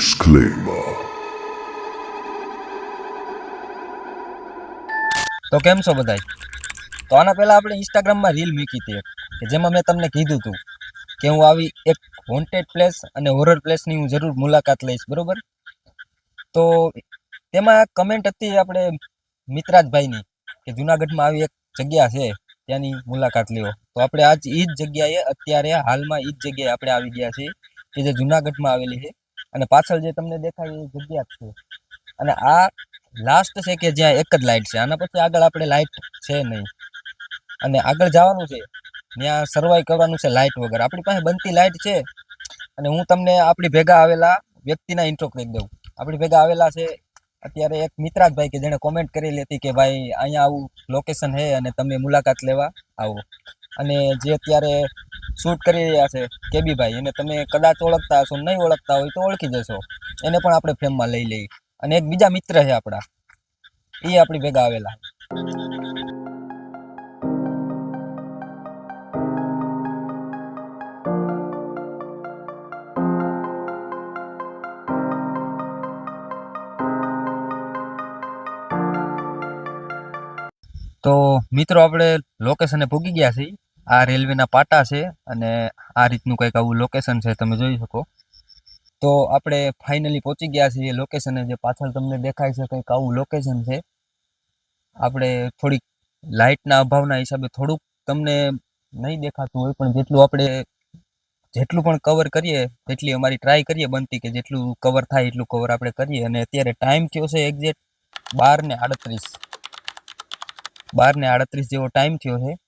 Disclaimer. તો કેમ છો બધાય? તો આના પહેલા આપણે ઇન્સ્ટાગ્રામમાં રીલ મૂકી હતી કે જેમાં મેં તમને કીધું હતું કે હું આવી એક વોન્ટેડ પ્લેસ અને હોરર પ્લેસની હું જરૂર મુલાકાત લઈશ, બરોબર? તો તેમાં કમેન્ટ હતી આપણે મિત્રાજભાઈની, કે જુનાગઢમાં આવી એક જગ્યા છે, ત્યાંની મુલાકાત લેવો તો આપણે આજ એ જ જગ્યાએ, અત્યારે હાલમાં એ જ જગ્યાએ આપણે આવી ગયા છીએ, કે જે જુનાગઢમાં આવેલી છે. અને પાછળ જે તમને દેખાય એ જગ્યા છે. અને આ લાસ્ટ છે કે જ્યાં એક જ લાઇટ છે. આના પછી આગળ આપણે લાઇટ છે નહીં. અને આગળ જવાનું છે. ત્યાં સર્વાઈ કરવાનું છે લાઇટ વગર. આપણી પાસે બનતી લાઇટ છે. અને હું તમને આપણી ભેગા આવેલા વ્યક્તિના ઇન્ટ્રો કરી દઉં. આપણી ભેગા આવેલા છે અત્યારે એક મિત્રાજભાઈ કે જેણે કોમેન્ટ કરેલી હતી કે ભાઈ અહીંયા આવું લોકેશન છે અને તમે મુલાકાત લેવા આવો. અને જે અત્યારે શૂટ કરી રહ્યા છે, કેબીભાઈ, એને તમે કદાચ ઓળખતા હશો, નહીં ઓળખતા હોય તો ઓળખી જશો. એને પણ આપણે ફ્રેમમાં લઈ લઈએ. અને એક બીજા મિત્ર છે આપણા. એ આપણી ભેગા આવેલા. તો મિત્રો, આપણે લોકેશને પૂગી ગયા છીએ. આ રેલવેના પાટા છે અને આ રીતનું કંઈક આવું લોકેશન છે, તમે જોઈ શકો. તો આપણે ફાઇનલી પહોંચી ગયા છીએ. લોકેશને જે પાછળ તમને દેખાય છે, કંઈક આવું લોકેશન છે. આપણે થોડીક લાઇટના અભાવના હિસાબે થોડુંક તમને નહીં દેખાતું હોય, પણ જેટલું આપણે જેટલું પણ કવર કરીએ તેટલી અમારી ટ્રાય કરીએ બનતી કે જેટલું કવર થાય એટલું કવર આપણે કરીએ. અને અત્યારે ટાઈમ થયો છે એક્ઝેક્ટ બાર ને આડત્રીસ. બાર ને આડત્રીસ જેવો ટાઈમ થયો છે.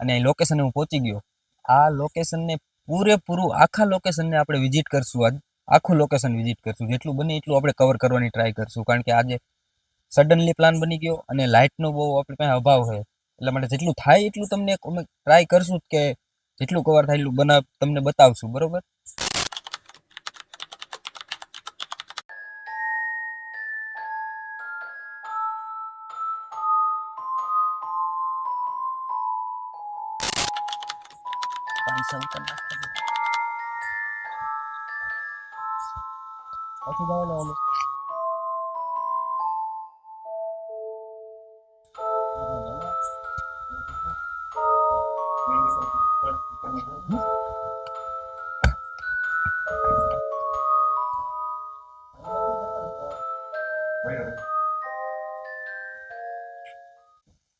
અને લોકેશને હું પહોંચી ગયો. આ લોકેશનને પૂરેપૂરું, આખા લોકેશનને આપણે વિઝિટ કરશું આજ. આખું લોકેશન વિઝિટ કરશું. જેટલું બને એટલું આપણે કવર કરવાની ટ્રાય કરશું. કારણ કે આજે સડનલી પ્લાન બની ગયો અને લાઇટનો બહુ આપણી પાસે અભાવ છે એટલા માટે જેટલું થાય એટલું તમને અમે ટ્રાય કરશું કે જેટલું કવર થાય એટલું બનાવ, તમને બતાવશું. બરોબર? કરી નાખો. પાછું જવાનું આનું.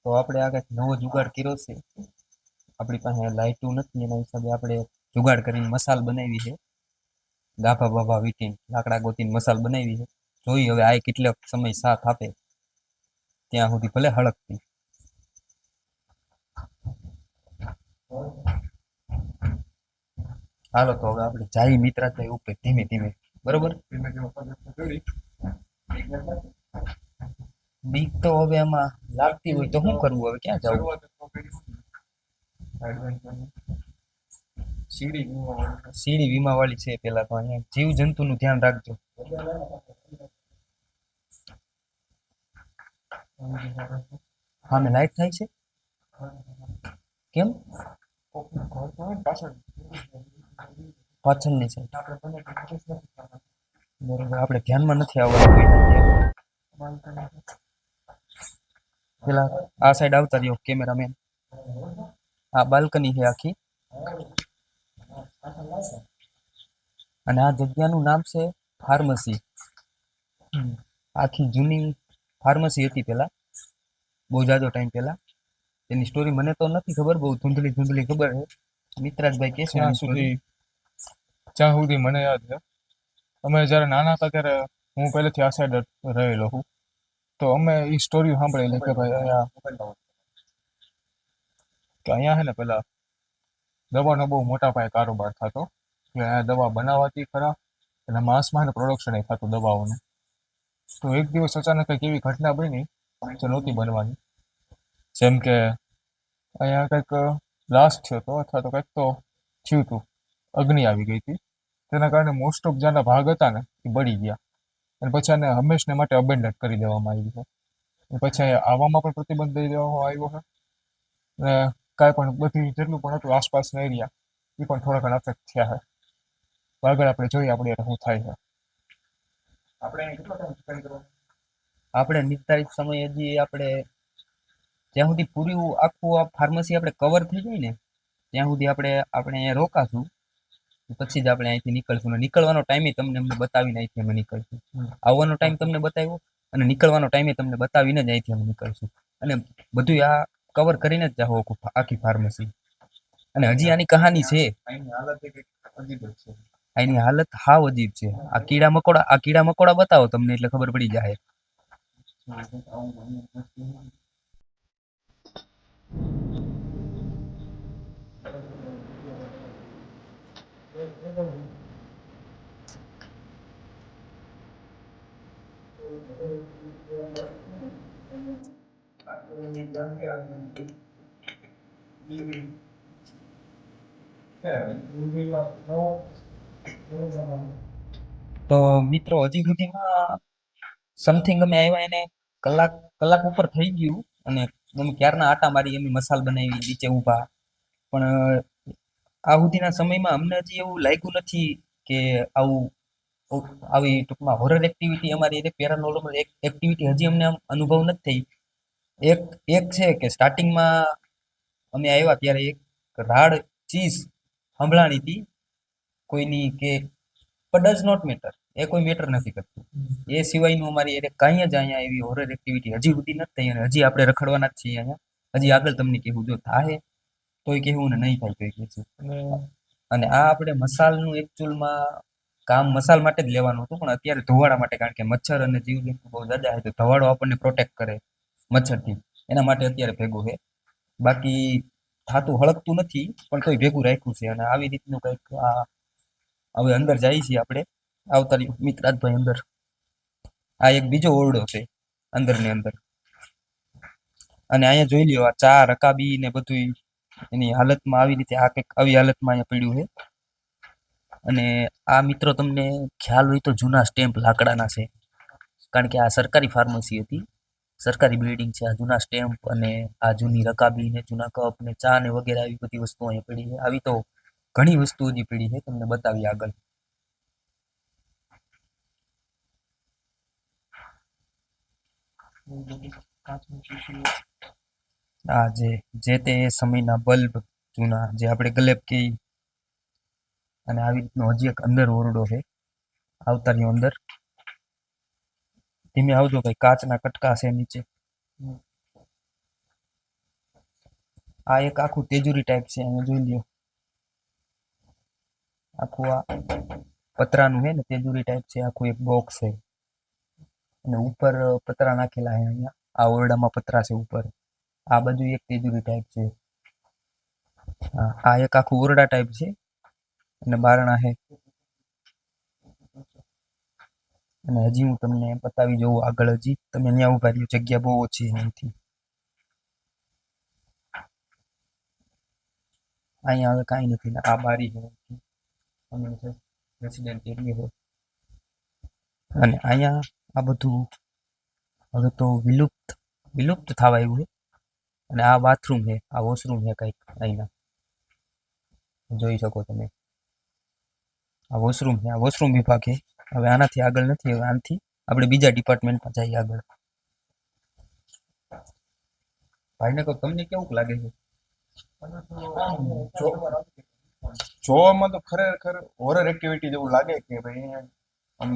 તો આપણે આગળ નવો જુગાડ કર્યો છે આપણી પાસે લાઇટો નથી એના હિસાબે આપણે જુગાડ કરીને મસાલ બનાવી છે. ગાભા બાભા વીટીને, લાકડા ગોતીને મસાલ બનાવી છે. જોઈ હવે આ કેટલો સમય સાથ આપે. ત્યાં સુધી ભલે હળકતી હાલો તો હવે આપણે જાય મિત્રાભાઈ ઉપર ધીમે ધીમે. બરોબર? બીક તો હવે એમાં લાગતી હોય તો શું કરવું? હવે ક્યાં જવું? સીડી વીમા વાળી છે. પેલા તો અહીંયા. જીવ જંતુનું ધ્યાન રાખજો. હા, મેં લાઈટ થાય છે? કેમ? પાછળની છે બરોબર, આપણે ધ્યાનમાં નથી આવવાનું પેલા આ સાઈડ આવતા રહ્યો કેમેરામેન આ બાલ્કની છે આખી. અને આ જગ્યાનું નામ છે ફાર્મસી. આખી જૂની ફાર્મસી હતી પેલા. બહુ જાજો ટાઈમ પેલા. એની સ્ટોરી મને તો નથી ખબર બહુ ધૂંધળી ધૂંધળી ખબર છે. મિત્રાજભાઈ કે છે સુધી જ્યાં સુધી મને યાદ છે. અમે જ્યારે નાના હતા ત્યારે હું પહેલેથી આ સાઈડ રહેલો છું તો અમે એ સ્ટોરી સાંભળેલી કે ભાઈ અહીંયા કે અહીંયા છે ને પેલા દવાનો બહુ મોટા પાયે કારોબાર થતો. કે અહીંયા દવા બનાવાતી ખરા. અને માંસમાં પ્રોડક્શન એ થતું દવાઓને. તો એક દિવસ અચાનક કંઈક એવી ઘટના બની જે નહોતી બનવાની. જેમ કે અહીંયા કંઈક બ્લાસ્ટ થયો હતો અથવા તો કંઈક તો થયું હતું. અગ્નિ આવી ગઈ હતી. તેના કારણે મોસ્ટ ઓફ જેના ભાગ હતા ને એ બળી ગયા. અને પછી આને હંમેશને માટે અબેન્ડન કરી દેવામાં આવ્યું છે પછી આવવામાં પણ પ્રતિબંધ દઈ દેવામાં આવ્યો છે. અને કાંઈ પણ બધી જેટલું પણ હતું આસપાસના એરિયા એ પણ થોડા ઘણા અફેક્ટ થયા છે. આગળ આપણે જોઈએ આપણે શું થાય છે. આપણે કેટલો ટાઈમ સ્પેન્ડ કરવાનો? આપણે નિર્ધારિત સમય હજી આપણે જ્યાં સુધી પૂરી આખું આ ફાર્મસી આપણે કવર થઈ જાય ને ત્યાં સુધી આપણે આપણે અહીંયા રોકાશું. પછી જ આપણે અહીંથી નીકળશું. નીકળવાનો ટાઈમે તમને અમને બતાવીને અહીંથી અમે નીકળશું. આવવાનો ટાઈમ તમને બતાવ્યો અને નીકળવાનો ટાઈમે તમને બતાવીને જ અહીંથી અમે નીકળશું. અને બધું આ કવર કરીને જ જાઓ આખી ફાર્મસી અને હજી આની કહાની છે. આની હાલત હાવ અજીબ છે. આ કીડા મકોડા આ કીડા મકોડા બતાવો તમને એટલે ખબર પડી જાય તો મિત્રો, હજી સુધીમાં સમથિંગ અમે આવ્યા એને કલાક કલાક ઉપર થઈ ગયું અને અમે ક્યારના આટા મારી અમે મસાલ બનાવી નીચે ઊભા. પણ, આ સુધીના સમયમાં અમને હજી એવું લાગ્યું નથી કે આવું, આવું- ટૂંકમાં હોરર એક્ટિવિટી અમારી પેરાનોર્મલ એક્ટિવિટી હજી અમને અનુભવ નથી થઈ. એક એક છે કે સ્ટાર્ટિંગમાં અમે આવ્યા ત્યારે એક રાડ ચીઝ સંભળાણી હતી. કોઈની કે ડઝ નોટ મેટર એ કોઈ મેટર નથી કરતું. એ સિવાયનું અમારી એટલે કાંઈ જ અહીંયા એવી હોરર એક્ટિવિટી હજી સુધી નથી થઈ અને હજી આપણે રખડવાના જ છીએ અહીંયા. હજી આગળ તમને કહેવું જો થાય તોય કહેવું ને નહીં થાય તોય કહેશું અને આ આપણે મસાલનું એકચ્યુઅલમાં કામ મસાલ માટે જ લેવાનું હતું પણ અત્યારે ધોવાડા માટે કારણ કે મચ્છર અને જીવજંતુ બહુ જાજા હોય તો ધવાડો આપણને પ્રોટેક્ટ કરે. મચ્છરથી એના માટે અત્યારે ભેગું છે. બાકી થાતું હળકતું નથી, પણ તોય ભેગું રાખ્યું છે. અને આવી રીતનું કંઈક આ હવે અંદર જઈએ છીએ આપણે. આવતા મિત્રાજભાઈ અંદર. આ એક બીજો ઓરડો છે અંદરની અંદર. અને અહીંયા જોઈ લ્યો, આ ચા, રકાબી ને બધું એની હાલતમાં આવી રીતે આ કંઈક આવી હાલતમાં અહીંયા પડ્યું છે. અને આ મિત્રો તમને ખ્યાલ હોય તો જૂના સ્ટેમ્પ લાકડાના છે. કારણ કે આ સરકારી ફાર્મસી હતી. સરકારી બિલ્ડિંગ છે, આ જૂના સ્ટેમ્પ અને આ જૂની રકાબી ને જૂના કપ ને ચા ને વગેરે આવી બધી વસ્તુઓ અહીંયા પડી છે. આવી તો ઘણી વસ્તુઓ હજી પડી છે, તમને બતાવી આગળ. આ જે જે તે સમયના બલ્બ જૂના, જે આપણે ગલેબ કે અને આવી રીતનો હજી એક અંદર ઓરડો છે આવતા અંદર. ધીમે આવજો કઈ કાચના કટકા છે નીચે. આ એક આખું તેજુરી ટાઈપ છે, અહીંયા જોઈ લ્યો. આખું આ પતરાનું છે ને, તેજુરી ટાઈપ છે, આખું એક બોક્સ છે. અને ઉપર પતરા નાખેલા છે અહીંયા. આ ઓરડામાં પતરા છે ઉપર. આ બાજુ એક તેજુરી ટાઈપ છે. આ એક આખું ઓરડા ટાઈપ છે. અને બારણા છે. અને હજી હું તમને બતાવી જોઉં આગળ હજી. તમે ત્યાં ઊભા રહ્યું, જગ્યા બહુ ઓછી છે અહીંયા હવે કાંઈ નથી, આ બારી છે રેસિડેન્ટ એરિયો છે. અને અહીંયા આ બધું હવે તો વિલુપ્ત વિલુપ્ત થવા આવ્યું છે. અને આ બાથરૂમ છે, આ વોશરૂમ છે કંઈક અહીંના. જોઈ શકો તમે. આ વોશરૂમ છે, આ વોશરૂમ વિભાગ છે. હવે આનાથી આગળ નથી, હવે આનાથી આપણે બીજા ડિપાર્ટમેન્ટમાં જઈએ આગળ. ભાઈને કહો, તમને કેવું લાગે છે? જોવામાં તો ખરેખર હોરર એક્ટિવિટી જેવું લાગે કે ભાઈ, આમ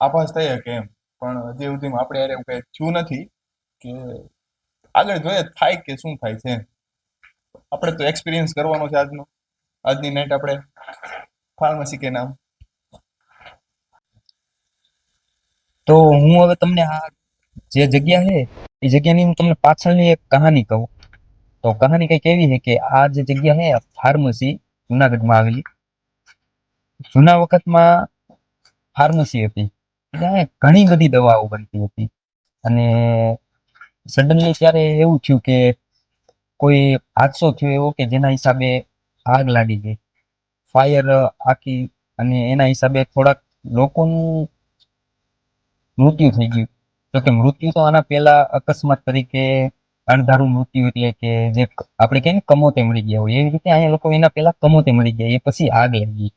આભાસ થઈ કે એમ. પણ હજી સુધીમાં આપણે યાર એવું કઈ થયું નથી કે આગળ જોઈએ થાય કે શું થાય છે. આપણે તો એક્સપિરિયન્સ કરવાનો છે આજનો. આજની નાઈટ આપણે ફાર્મસી કે નામ. તો હું હવે તમને આ જે જગ્યા છે, એ જગ્યાની હું તમને પાછળની એક કહાની કહું. તો કહાની કંઈક એવી છે કે આ જે જગ્યા છે ફાર્મસી જુનાગઢમાં આવેલી. જૂના વખતમાં ફાર્મસી હતી. ત્યાં ઘણી બધી દવાઓ બનતી હતી. અને સડનલી ત્યારે એવું થયું કે કોઈ હાદસો થયો એવો કે જેના હિસાબે આગ લાગી ગઈ. ફાયર આખી અને એના હિસાબે થોડાક લોકોનું મૃત્યુ થઈ ગયું. તો કે મૃત્યુ તો આના પહેલા અકસ્માત તરીકે અણધારું મૃત્યુ એટલે કે જે આપણે કહીએ કમોતે મરી ગયા હોય. એવી રીતે અહીંયા લોકો એના પહેલા કમોતે મરી ગયા. એ પછી આગ લાગી.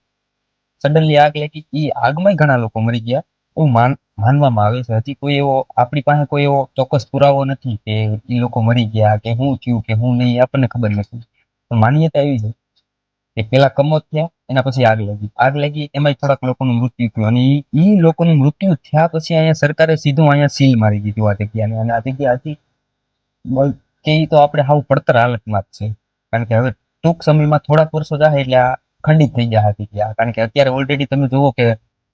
સડનલી આગ લાગી. એ આગમાં ઘણા લોકો મરી ગયા. એવું માન, માનવામાં આવે છે. હજી કોઈ એવો, આપણી પાસે કોઈ એવો ચોક્કસ પુરાવો નથી કે એ લોકો મરી ગયા કે શું થયું કે શું નહીં, આપણને ખબર નથી. પણ માન્યતા એવી છે કે પેલા કમોત થયા એના પછી આગ લાગી. આગ લાગી એમાં થોડાક લોકોનું મૃત્યુ થયું. અને ઈ લોકોનું મૃત્યુ થયા પછી અહીંયા સરકારે સીધું અહીંયા સીલ મારી દીધું આ જગ્યાને. અને આ જગ્યા હતી કે તો આપણે હાવ પડતર હાલતમાં જ છે. કારણ કે હવે ટૂંક સમયમાં થોડાક વર્ષો જાય એટલે આ ખંડિત થઈ જાય હતી જગ્યા. કારણ કે અત્યારે ઓલરેડી તમે જુઓ કે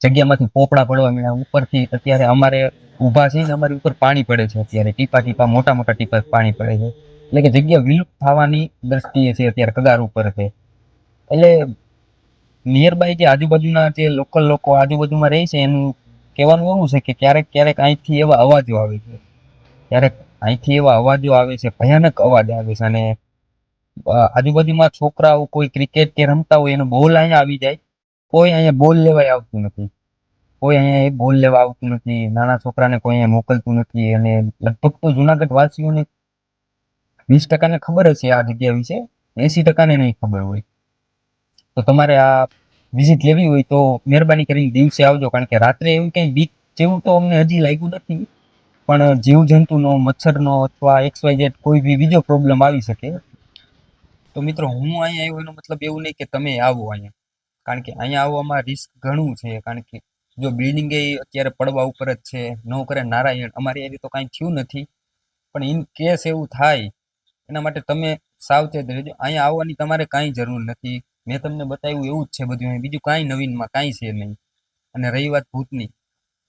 જગ્યામાંથી પોપડા પડવા મળ્યા ઉપરથી અત્યારે અમારે ઊભા છે ને અમારી ઉપર પાણી પડે છે અત્યારે. ટીપા ટીપા, મોટા મોટા ટીપા પાણી પડે છે. એટલે કે જગ્યા વિલુપ્ત થવાની દ્રષ્ટિએ છે અત્યારે કગાર ઉપર છે. એટલે નિયર બાય જે આજુબાજુના જે લોકલ લોકો આજુબાજુમાં રહે છે, એનું કહેવાનું એવું છે કે ક્યારેક ક્યારેક અહીંથી એવા અવાજો આવે છે. ક્યારેક અહીંથી એવા અવાજો આવે છે, ભયાનક અવાજ આવે છે અને આજુબાજુમાં છોકરાઓ કોઈ ક્રિકેટ કે રમતા હોય, એનો બોલ અહીંયા આવી જાય. કોઈ અહીંયા બોલ લેવાય આવતું નથી. કોઈ અહીંયા એ બોલ લેવા આવતું નથી. નાના છોકરાને કોઈ અહીંયા મોકલતું નથી અને લગભગ તો જુનાગઢ વાસીઓને વીસ ટકાને ખબર હશે આ જગ્યા વિશે. એસી ટકાને નહીં ખબર હોય. તો તમારે આ વિઝિટ લેવી હોય તો મહેરબાની કરીને દિવસે આવજો, કારણ કે રાત્રે એવું કંઈ બીક જેવું તો અમને હજી લાગ્યું નથી. પણ જીવજંતુનો, મચ્છરનો અથવા એક્સ વાય ઝેડ કોઈ બી બીજો પ્રોબ્લેમ આવી શકે. તો મિત્રો, હું અહીંયા આવ્યો એનો મતલબ એવું નહીં કે તમે આવો અહીંયા. કારણ કે અહીંયા આવવામાં રિસ્ક ઘણું છે, કારણ કે જો બિલ્ડિંગ એ અત્યારે પડવા ઉપર જ છે, ન કરે નારાયણ, અમારી એવી તો કાંઈ થયું નથી. પણ ઇન કેસ એવું થાય, એના માટે તમે સાવચેત રહેજો. અહીંયા આવવાની તમારે કાંઈ જરૂર નથી. મેં તમને બતાવ્યું એવું જ છે બધું બીજું કાંઈ નવીનમાં કાંઈ છે નહીં. અને રહી વાત ભૂતની.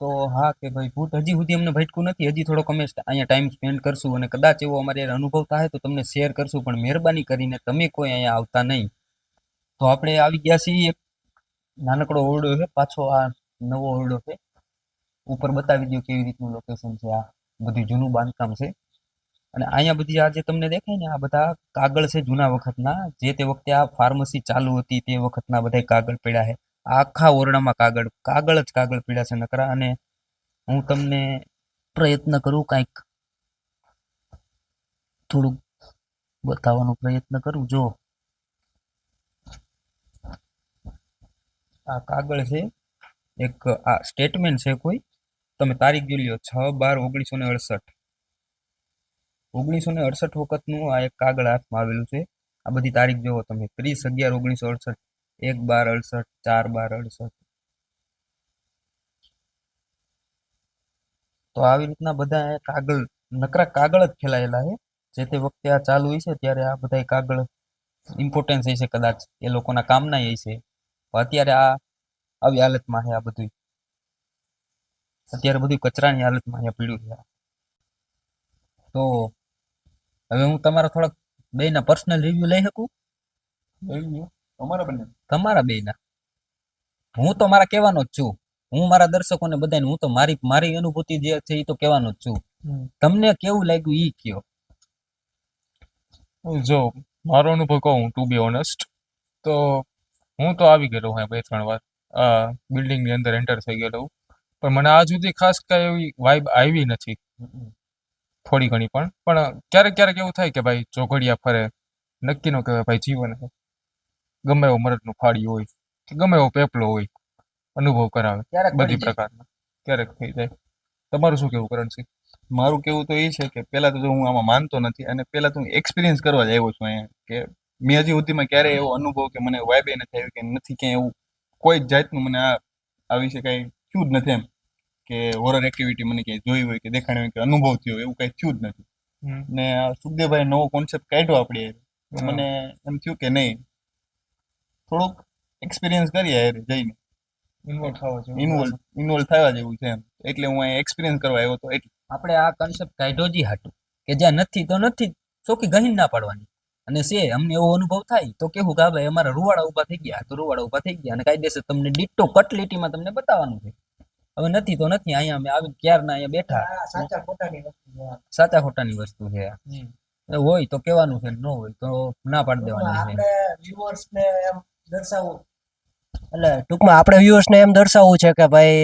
તો હા કે ભાઈ, ભૂત હજી સુધી અમને ભટકું નથી. હજી થોડોક અમે અહીંયા ટાઈમ સ્પેન્ડ કરશું અને કદાચ એવો અમારે અનુભવ થાય તો તમને શેર કરશું. પણ મહેરબાની કરીને તમે કોઈ અહીંયા આવતા નહીં. તો આપણે આવી ગયા છીએ એક નાનકડો ઓરડો છે. પાછો આ નવો ઓરડો છે. ઉપર બતાવી દો કેવી રીતનું લોકેશન છે આ. બધું જૂનું બાંધકામ છે. અને અહીંયા બધી આ જે તમને દેખાય ને, આ બધા કાગળ છે જૂના વખતના, જે તે વખતે આ ફાર્મસી ચાલુ હતી તે વખતના બધા કાગળ પડ્યા છે. આખા ઓરડામાં કાગળ કાગળ જ કાગળ પડ્યા છે નકરા, અને હું તમને પ્રયત્ન કરું કાંઈક થોડુંક બતાવવાનો પ્રયત્ન કરું, જો. આ કાગળ છે, એક આ સ્ટેટમેન્ટ છે કોઈ, તમે તારીખ જોઈ લ્યો, છ બાર ઓગણીસો ને અડસઠ. ઓગણીસો ને અડસઠ વખતનું આ એક કાગળ હાથમાં આવેલું છે. આ બધી તારીખ જુઓ તમે. ત્રીસ અગિયાર ઓગણીસો અડસઠ. એક બાર અડસઠ, ચાર બાર અડસઠ. તો આવી રીતના બધા કાગળ, નકરા કાગળ જ ફેલાયેલા છે. જે તે વખતે આ ચાલુ હોય છે, ત્યારે આ બધા કાગળ ઇમ્પોર્ટન્સ હશે કદાચ. એ લોકોના કામના હશે અત્યારે આ, આવી હાલતમાં છે આ બધું અત્યારે બધું કચરાની હાલતમાં અહીંયા પીડ્યું છે તો હવે હું તમારા થોડાક બેના પર્સનલ રિવ્યુ લઈ શકું? તમારા બંને. તમારા બેયના. હું તો મારા કહેવાનો જ છું. હું મારા દર્શકોને બધાને હું તો મારી મારી અનુભૂતિ જે છે એ તો કહેવાનો જ છું. તમને કેવું લાગ્યું એ કયો? જો મારો અનુભવ કહું ટુ બી ઓનેસ્ટ તો હું તો આવી ગયેલો હું બે ત્રણ વાર. આ બિલ્ડિંગની અંદર એન્ટર થઈ ગયેલો પણ મને આજ સુધી ખાસ કઈ એવી વાઇબ આવી નથી. થોડી ઘણી પણ. પણ ક્યારેક ક્યારેક એવું થાય કે ભાઈ ચોઘડિયા ફરે નક્કી નો કહેવાય ભાઈ જીવન છે. ગમે એવો મરદનું ફાડી હોય કે ગમે એવો પેપલો હોય અનુભવ કરાવે ક્યારેક બધી પ્રકારના. ક્યારેક થઈ જાય. તમારું શું કેવું કરણસિંહ? મારું કેવું તો એ છે કે પહેલા તો જો હું આમાં માનતો નથી અને પહેલા તો હું એક્સપિરિયન્સ કરવા જ આવ્યો છું અહીંયા કે મેં હજી સુધીમાં ક્યારેય એવો અનુભવ કે મને વાઇબ નથી આવ્યું કે નથી ક્યાંય એવું કોઈ જ જાતનું મને આ આ વિશે કાંઈ થયું જ નથી એમ. કે હોરર એક્ટિવિટી મને ક્યાંય જોઈ હોય કે દેખાણી હોય કે અનુભવ થયો એવું કઈ થયું જ નથી. ને સુખદેવભાઈ નવો કોન્સેપ્ટ કાઢ્યો આપણે. મને એમ થયું કે નહીં થોડુંક એક્સપિરિયન્સ કરીએ હારે જઈને. ઇન્વોલ્વ થવા જેવું ઇન્વોલ્વ ઇન્વોલ્વ થવા જેવું છે એમ. એટલે હું અહીંયા એક્સપિરિયન્સ કરવા આવ્યો હતો એટલે. આપણે આ કન્સેપ્ટ કાઢ્યો જ હાટું. કે જ્યાં નથી તો નથી ચોખી ગહીન ના પાડવાની. અને છે અમને એવો અનુભવ થાય તો કેવું કે ભાઈ અમારા રૂવાડા ઊભા થઈ ગયા. તો રૂવાડા ઊભા થઈ ગયા અને કાયદેસર તમને ડીટો કટલેટીમાં તમને બતાવવાનું છે. હવે નથી તો નથી અહીંયા અમે આવી ક્યારના અહીંયા બેઠા. સાચા ખોટાની વસ્તુ છે. સાચા ખોટાની વસ્તુ છે. હોય તો કેવાનું છે ન હોય તો ના પાડી દેવાની છે. વ્યુઅર્સ ને એમ દર્શાવવું. એટલે ટૂંકમાં આપણે વ્યુઅર્સ ને એમ દર્શાવવું છે કે ભાઈ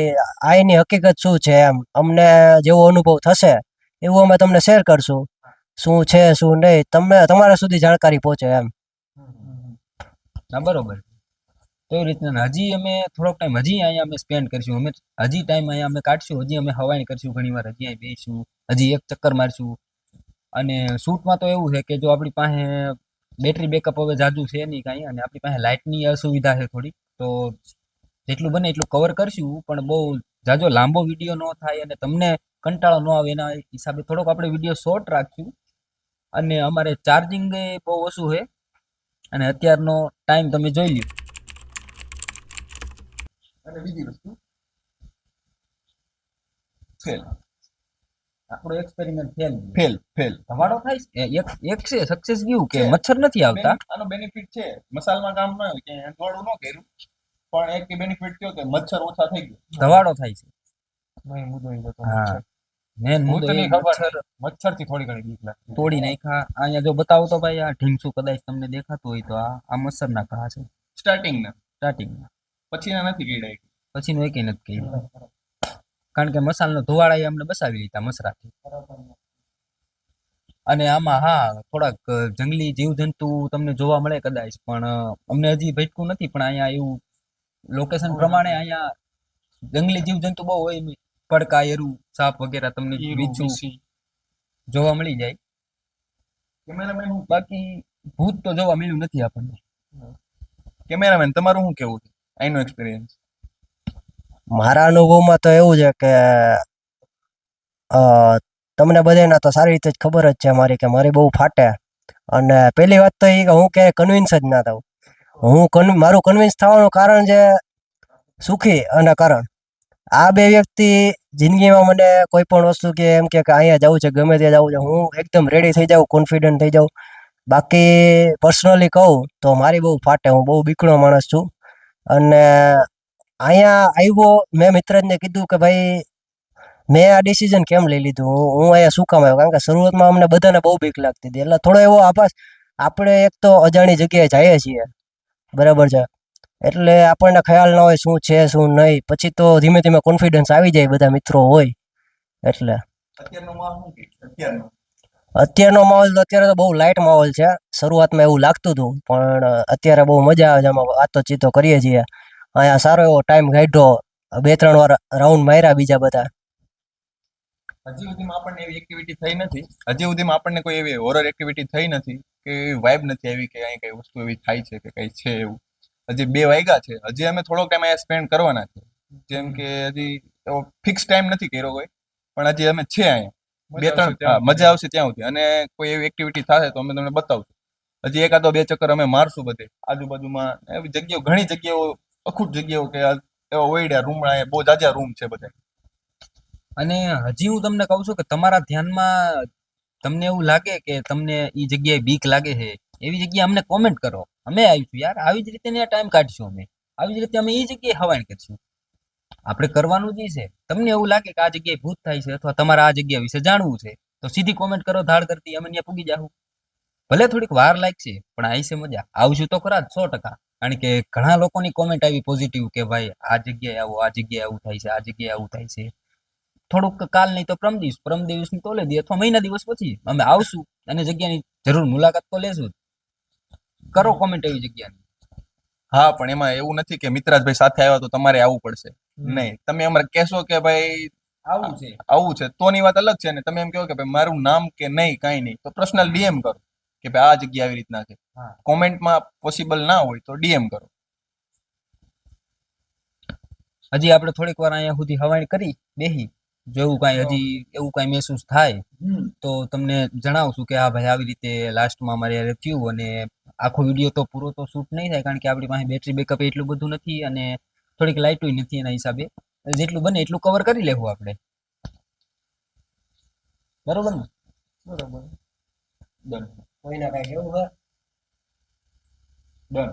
આની હકીકત શું છે એમ. અમને જેવો અનુભવ થશે એવું અમે તમને શેર કરશું. શું છે શું નહીં તમને તમારા સુધી જાણકારી પહોંચે એમ. બરોબર. તો એ રીતના હજી અમે થોડોક ટાઈમ હજી અહીંયા અમે સ્પેન્ડ કરીશું. અમે હજી ટાઈમ અહીંયા અમે કાઢશું. હજી અમે હવાઈ કરશું ઘણી વાર હજી અહીં બેસીશું હજી એક ચક્કર મારશું. અને શૂટમાં તો એવું છે કે જો આપણી પાસે બેટરી બેકઅપ હવે જાજુ છે નહીં કાંઈ અને આપણી પાસે લાઇટની અસુવિધા છે થોડી, તો જેટલું બને એટલું કવર કરશું. પણ બહુ જાજો લાંબો વીડિયો ન થાય અને તમને કંટાળો ન આવે એના હિસાબે થોડોક આપણે વીડિયો શોર્ટ રાખશું. અને અમારે ચાર્જિંગ બહુ ઓછું છે. અને અત્યારનો ટાઈમ તમે જોઈ લ્યો. અને બીજી વસ્તુ ફેલ આપણો એક્સપેરિમેન્ટ ફેલ ફેલ ફેલ ધમાડો થાય છે? એક એક છે સક્સેસ ગયું કે મચ્છર નથી આવતા? આનો બેનિફિટ છે. મસાલમાં કામ ન કે અંધવાળું ન કર્યું પણ એક બેનિફિટ થયો કે મચ્છર ઓછા થઈ ગયા. ધવાડો થાય છે. નહીં મુદ્દો એ હતો હા. મેન મુદ્દો એ ભૂતની મચ્છર મચ્છરથી થોડી ઘણી બીક લાગતી તોડી નાખ્યા. અહીંયા જો બતાવો તો ભાઈ આ ઢીમસું કદાચ તમને દેખાતું હોય તો આ આ મચ્છરના ઘા છે. સ્ટાર્ટિંગ ના. સ્ટાર્ટિંગમાં પછીના નથી કીડા પછીનું કઈ નથી કીડ્યું કારણ કે મસાલાનો ધોવાળા એ અમને બસાવી લીધા મસરાથી. અને આમાં હા થોડાક જંગલી જીવજંતુ તમને જોવા મળે કદાચ પણ અમને હજી ભટકું નથી પણ અહીંયા એવું લોકેશન પ્રમાણે અહીંયા જંગલી જીવજંતુ બહુ હોય પડકા એરું સાપ વગેરે તમને બીજું જોવા મળી જાય. બાકી ભૂત તો જોવા મળ્યું નથી આપણને. કેમેરામેન તમારું શું કેવું છે? આઈનો એક્સપિરિયન્સ મારા અનુભવમાં તો એવું છે કે તમને બધાને તો સારી રીતે જ ખબર જ છે મારી કે મારી બહુ ફાટે. અને પહેલી વાત તો એ કે હું ક્યાંય કન્વિન્સ જ ના થઉં. હું કન મારું કન્વિન્સ થવાનું કારણ છે સુખી અને કરણ. આ બે વ્યક્તિ જિંદગીમાં મને કોઈ પણ વસ્તુ કે એમ કે અહીંયા જવું છે, ગમે ત્યાં જવું છે, હું એકદમ રેડી થઈ જાઉં કોન્ફિડન્ટ થઈ જાઉં. બાકી પર્સનલી કહું તો મારી બહુ ફાટે, હું બહુ બીકણો માણસ છું. અને અહીંયા આવ્યો, મેં મિત્રજને કીધું કે ભાઈ, મેં આ ડિસિઝન કેમ લઈ લીધું? હું અહીંયા શું કામ આવ્યો? કારણ કે શરૂઆતમાં અમને બધાને બહુ બીક લાગતી હતી. એટલે થોડો એવો આભાસ. આપણે એક તો અજાણી જગ્યાએ જઈએ છીએ. બરાબર છે? એટલે આપણને ખ્યાલ ન હોય શું છે, શું નહીં. પછી તો ધીમે ધીમે કોન્ફિડન્સ આવી જાય, બધા મિત્રો હોય. એટલે અત્યારનો માહોલ તો અત્યારે તો બહુ લાઇટ માહોલ છે. શરૂઆતમાં એવું લાગતું હતું, પણ અત્યારે બહુ મજા આવે છે. આમાં વાતો ચીતો કરીએ છીએ. અહીંયા સારો એવો ટાઈમ કાઢ્યો. બે ત્રણ વાર રાઉન્ડ માર્યા બીજા બધા. હજી સુધીમાં આપણને એવી એક્ટિવિટી થઈ નથી. હજી સુધીમાં આપણને કોઈ એવી હોરર એક્ટિવિટી થઈ નથી કે એવી વાઇબ નથી આવી કે અહીં કઈ વસ્તુ એવી થાય છે કે કઈ છે એવું. હજી બે વાગ્યા છે. હજી અમે થોડો ટાઈમ અહીંયા સ્પેન્ડ કરવાના છે. જેમ કે હજી ફિક્સ ટાઈમ નથી કર્યો કોઈ, પણ હજી અમે છે અહીંયા. બે ત્રણ મજા આવશે ત્યાં સુધી. અને કોઈ એવી એક્ટિવિટી થશે તો અમે તમને બતાવશું. હજી એકાદો બે ચક્કર અમે મારશું બધે આજુબાજુમાં. એવી જગ્યાઓ ઘણી જગ્યાઓ અખૂટ જગ્યાઓ કે એવા ઓયડા રૂમડા બહુ જાજા રૂમ છે બધા. અને હજી હું તમને કહું છું કે તમારા ધ્યાનમાં તમને એવું લાગે કે તમને એ જગ્યાએ બીક લાગે છે એવી જગ્યાએ અમને કોમેન્ટ કરો. અમે આવીશું યાર. આવી જ રીતે ટાઈમ કાઢશું અમે. આવી જ રીતે અમે એ જગ્યાએ હવાણ કરશું. આપણે કરવાનું જ છે. તમને એવું લાગે કે આ જગ્યાએ ભૂત થાય છે અથવા તમારે આ જગ્યા વિશે જાણવું છે, તો સીધી કોમેન્ટ કરો ધાડ કરતી અમે ત્યાં પૂગી જાહું. ભલે થોડીક વાર લાગશે પણ આવી છે મજા. આવશું તો ખરા સો ટકા. કારણ કે ઘણા લોકોની કોમેન્ટ આવી પોઝિટિવ કે ભાઈ, આ જગ્યાએ આવો, આ જગ્યાએ આવું થાય છે, આ જગ્યાએ આવું થાય છે. થોડુંક કાલ નહીં તો પરમ દિવસ, પરમ દિવસની તો દી અથવા મહિના દિવસ પછી અમે આવશું અને જગ્યાની જરૂર મુલાકાત તો લેશું કરો કોમેન્ટ એવી જગ્યાની. હા, પણ એમાં એવું નથી કે મિત્રાજભાઈ સાથે આવ્યા તો તમારે આવવું પડશે. નહીં તમે અમારે કહેશો કે ભાઈ આવું છે. આવું છે તોની વાત અલગ છે ને તમે એમ કહો કે ભાઈ મારું નામ કે નહીં કાંઈ નહીં તો પર્સનલ ડીએમ કરો કે ભાઈ આ જગ્યા આવી રીતના છે. કોમેન્ટમાં પોસિબલ ના હોય તો ડીએમ કરો. હજી આપણે થોડીક વાર અહીંયા સુધી હવાઈ કરી બેહી. જો એવું કાંઈ હજી એવું કાંઈ મહેસૂસ થાય તો તમને જણાવશું કે હા ભાઈ આવી રીતે લાસ્ટમાં અમારે યારે થયું અને આખો વીડિયો તો પૂરો તો શૂટ નહીં થાય કારણ કે આપણી પાસે બેટરી બેકઅપ એટલું બધું નથી અને થોડીક લાઇટું નથી એના હિસાબે. જેટલું બને એટલું કવર કરી લેવું આપણે. બરોબર ને? બરોબર. ડન કોઈને કઈ કેવું હોય? ડન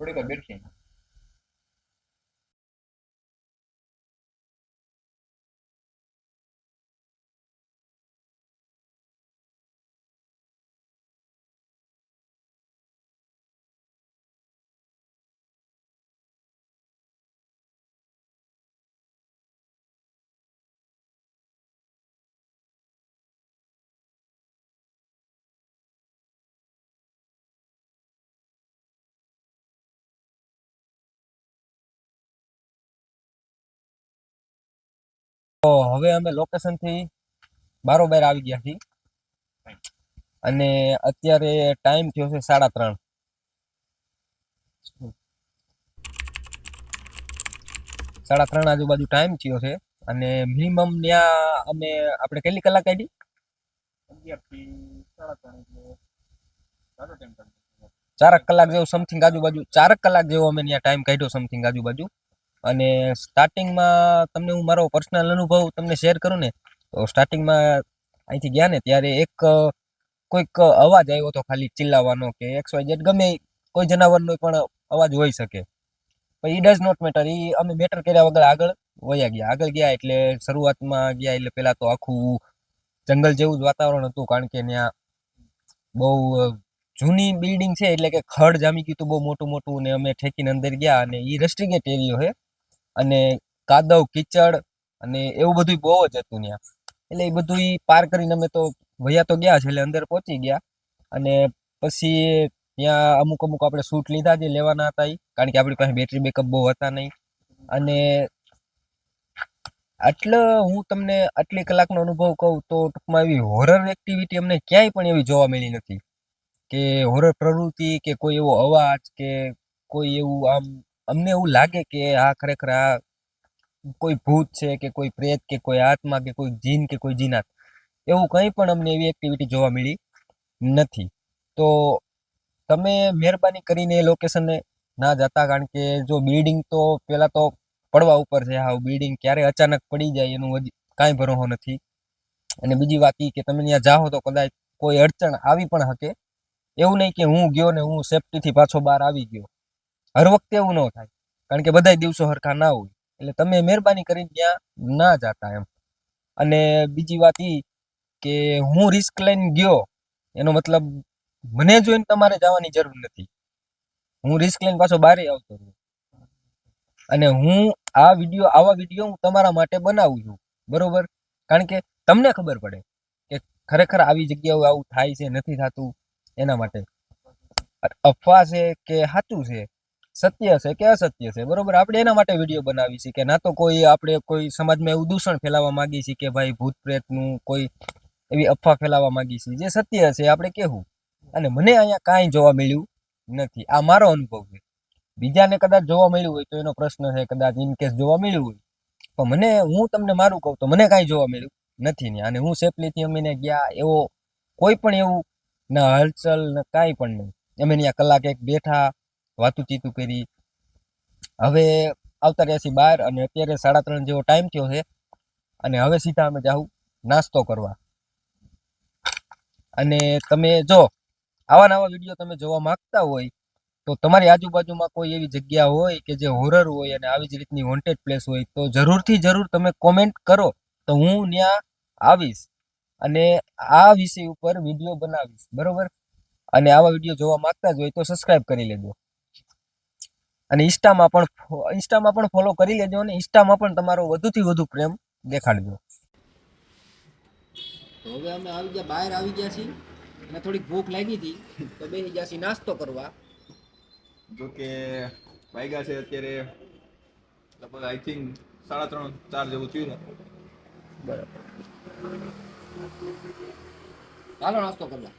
થોડીક વાર તો હવે અમે લોકેશનથી બારોબાર આવી ગયા છીએ. અને અત્યારે ટાઈમ થયો છે સાડા ત્રણ. સાડા ત્રણ આજુબાજુ ટાઈમ થયો છે. અને મિનિમમ ત્યાં અમે, આપણે કેટલી કલાક કાઢી? ચારક કલાક જેવું સમથિંગ આજુબાજુ, ચારક કલાક જેવો અમે ત્યાં ટાઈમ કાઢ્યો સમથિંગ આજુબાજુ. અને સ્ટાર્ટિંગમાં તમને હું મારો પર્સનલ અનુભવ તમને શેર કરું ને, તો સ્ટાર્ટિંગમાં અહીંથી ગયા ને ત્યારે એક, કોઈક અવાજ આવ્યો હતો ખાલી ચિલ્લાવાનો કે એક્સ વાય ઝેડ ગમે કોઈ જનાવરનો પણ અવાજ હોઈ શકે. પણ ઈ ડઝ નોટ મેટર ઈ અમે મેટર કર્યા વગર આગળ વયા ગયા. આગળ ગયા એટલે શરૂઆતમાં ગયા એટલે પહેલાં તો આખું જંગલ જેવું જ વાતાવરણ હતું, કારણ કે ત્યાં બહુ જૂની બિલ્ડિંગ છે એટલે કે ખડ જામી ગયું હતું બહુ મોટું મોટું ને અમે ઠેકીને અંદર ગયા અને એ રેસ્ટ્રિકેટ એરિયો છે અને કાદવ, કીચડ અને એવું બધું બહુ જ હતું ત્યાં. એટલે એ બધું પાર કરીને અમે તો વયા તો ગયા છે, એટલે અંદર પહોંચી ગયા. અને પછી ત્યાં અમુક અમુક આપણે શૂટ લીધા જે લેવાના હતા એ કારણ કે આપણી પાસે બેટરી બેકઅપ બહુ હતા નહીં. અને આટલો હું તમને આટલી કલાકનો અનુભવ કહું તો ટૂંકમાં એવી હોરર એક્ટિવિટી અમને ક્યાંય પણ એવી જોવા મળી નથી. કે હોરર પ્રવૃત્તિ કે કોઈ એવો અવાજ કે કોઈ એવું આમ અમને એવું લાગે કે આ ખરેખર આ કોઈ ભૂત છે કે કોઈ પ્રેત કે કોઈ આત્મા કે કોઈ જીન કે કોઈ જીનાત, એવું કંઈ પણ અમને એવી એક્ટિવિટી જોવા મળી નથી. તો તમે મહેરબાની કરીને એ લોકેશને ના જતા, કારણ કે જો બિલ્ડિંગ તો પહેલાં તો પડવા ઉપર છે, હા બિલ્ડિંગ ક્યારે અચાનક પડી જાય એનું હજી કાંઈ ભરોહો નથી. અને બીજી વાત એ કે તમે ત્યાં જાઓ તો કદાચ કોઈ અડચણ આવી પણ શકે એવું નહીં કે હું ગયો ને હું સેફટીથી પાછો બહાર આવી ગયો. હર વખતે એવું ન થાય. કારણ કે બધાય દિવસો હરખા ના હોય. એટલે તમે મહેરબાની કરીને ત્યાં ના જાતા એમ. અને બીજી વાત એ કે હું રિસ્ક લઈને ગયો, એનો મતલબ મને જોઈને તમારે જવાની જરૂર નથી. હું રિસ્ક લઈને પાછો બહાર આવતો રહ્યો. અને હું આ વીડિયો આવા વીડિયો હું તમારા માટે બનાવું છું. બરોબર? કારણ કે તમને ખબર પડે કે ખરેખર આવી જગ્યાઓ આવું થાય છે, નથી થતું એના માટે. અફવા છે કે સાચું છે? સત્ય છે કે અસત્ય છે? બરોબર? આપણે એના માટે વીડિયો બનાવી છે કે ના તો કોઈ આપણે કોઈ સમાજમાં એવું દૂષણ ફેલાવવા માંગીએ છીએ કે ભાઈ ભૂત પ્રેતનું કોઈ એવી અફવા ફેલાવવા માંગીએ છીએ જે સત્ય છે, આપણે કહેવું અને મને અહીંયા કાંઈ જોવા મળ્યું નથી. આ મારો અનુભવ છે. બીજાને કદાચ જોવા મળ્યું હોય તો એનો પ્રશ્ન છે, કદાચ ઇન કેસ જોવા મળ્યું હોય. પણ મને, હું તમને મારું કહું તો મને કાંઈ જોવા મળ્યું નથી ને. અને હું સેફલીથી અમીને ગયા એવો કોઈ પણ એવું, ના હલચલ, ને કાંઈ પણ નહીં. અમે ત્યાં કલાક એક બેઠા વાતું ચીતું કરી. હવે આવતા રહ્યા છીએ બહાર અને અત્યારે સાડા ત્રણ જેવો ટાઈમ થયો છે. અને હવે સીધા અમે જાઉં નાસ્તો કરવા. અને તમે જો, આવા નવા વીડિયો તમે જોવા માંગતા હોય, તો તમારી આજુબાજુમાં કોઈ એવી જગ્યા હોય કે જે હોરર હોય અને આવી જ રીતની વોન્ટેડ પ્લેસ હોય, તો જરૂરથી જરૂર તમે કોમેન્ટ કરો. તો હું ત્યાં આવીશ અને આ વિષય ઉપર વીડિયો બનાવીશ. બરોબર? અને આવા વીડિયો જોવા માંગતા જ હોય તો સબસ્ક્રાઇબ કરી લેજો. અને ઇન્સ્ટામાં પણ ઇન્સ્ટામાં પણ ફોલો કરી લેજો અને ઇન્સ્ટામાં પણ તમારો વધુથી વધુ પ્રેમ દેખાડજો. તો હવે અમે આવી ગયા બહાર આવી ગયા છીએ. અને થોડીક ભૂખ લાગી હતી તો બેસી ગયા છીએ નાસ્તો કરવા. જો કે વાગ્યા છે અત્યારે લગભગ આઈ થિંક સાડા ત્રણ ચાર જેવું થયું ને. બરાબર. ચાલો નાસ્તો કરવા.